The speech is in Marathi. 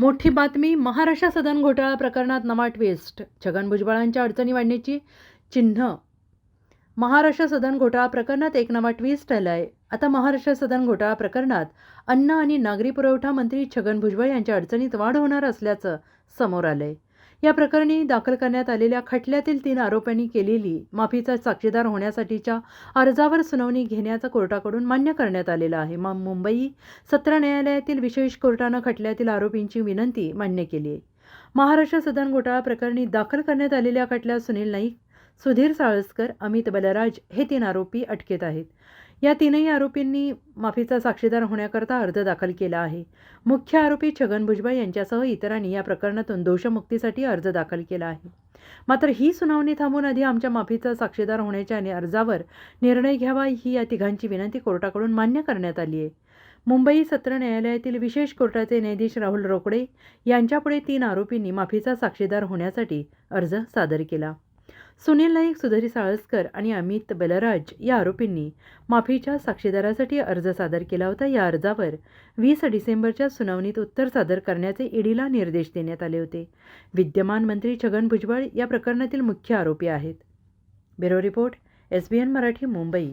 मोठी बातमी महाराष्ट्र सदन घोटाळा प्रकरणात नवा ट्विस्ट छगन भुजबळांच्या अडचणी वाढण्याची चिन्ह. महाराष्ट्र सदन घोटाळा प्रकरणात एक नवा ट्विस्ट आला आहे आता महाराष्ट्र सदन घोटाळा प्रकरणात अन्न आणि नागरी पुरवठा मंत्री छगन भुजबळ यांच्या अडचणीत वाढ होणार असल्याचं समोर आलंय. या प्रकरणी दाखल करण्यात आलेल्या खटल्यातील तीन आरोपांनी केलेली माफीचा साक्षीदार होण्यासाठीच्या अर्जावर सुनावणी घेण्याचा कोर्टाकडून मान्य करण्यात आलेला आहे. मग मुंबई सत्र न्यायालयातील विशेष कोर्टानं खटल्यातील आरोपींची विनंती मान्य केली आहे. महाराष्ट्र सदन घोटाळा प्रकरणी दाखल करण्यात आलेल्या खटल्यात सुनील नाईक सुधीर साळसकर अमित बलराज हे तीन आरोपी अटकेत आहेत. या तीनही आरोपींनी माफीचा साक्षीदार होण्याकरता अर्ज दाखल केला आहे. मुख्य आरोपी छगन भुजबळ यांच्यासह इतरांनी या प्रकरणातून दोषमुक्तीसाठी अर्ज दाखल केला आहे. मात्र ही सुनावणी थांबून आधी आमच्या माफीचा साक्षीदार होण्याच्या आणि अर्जावर निर्णय घ्यावा ही या तिघांची विनंती कोर्टाकडून मान्य करण्यात आली आहे. मुंबई सत्र न्यायालयातील विशेष कोर्टाचे न्यायाधीश राहुल रोकडे यांच्यापुढे तीन आरोपींनी माफीचा साक्षीदार होण्यासाठी अर्ज सादर केला. सुनील नाईक सुधीर साळसकर आणि अमित बलराज या आरोपींनी माफीच्या साक्षीदारासाठी अर्ज सादर केला होता. या अर्जावर वीस डिसेंबरच्या सुनावणीत उत्तर सादर करण्याचे ईडीला निर्देश देण्यात आले होते. विद्यमान मंत्री छगन भुजबळ या प्रकरणातील मुख्य आरोपी आहेत. Bureau report S B N Marathi Mumbai.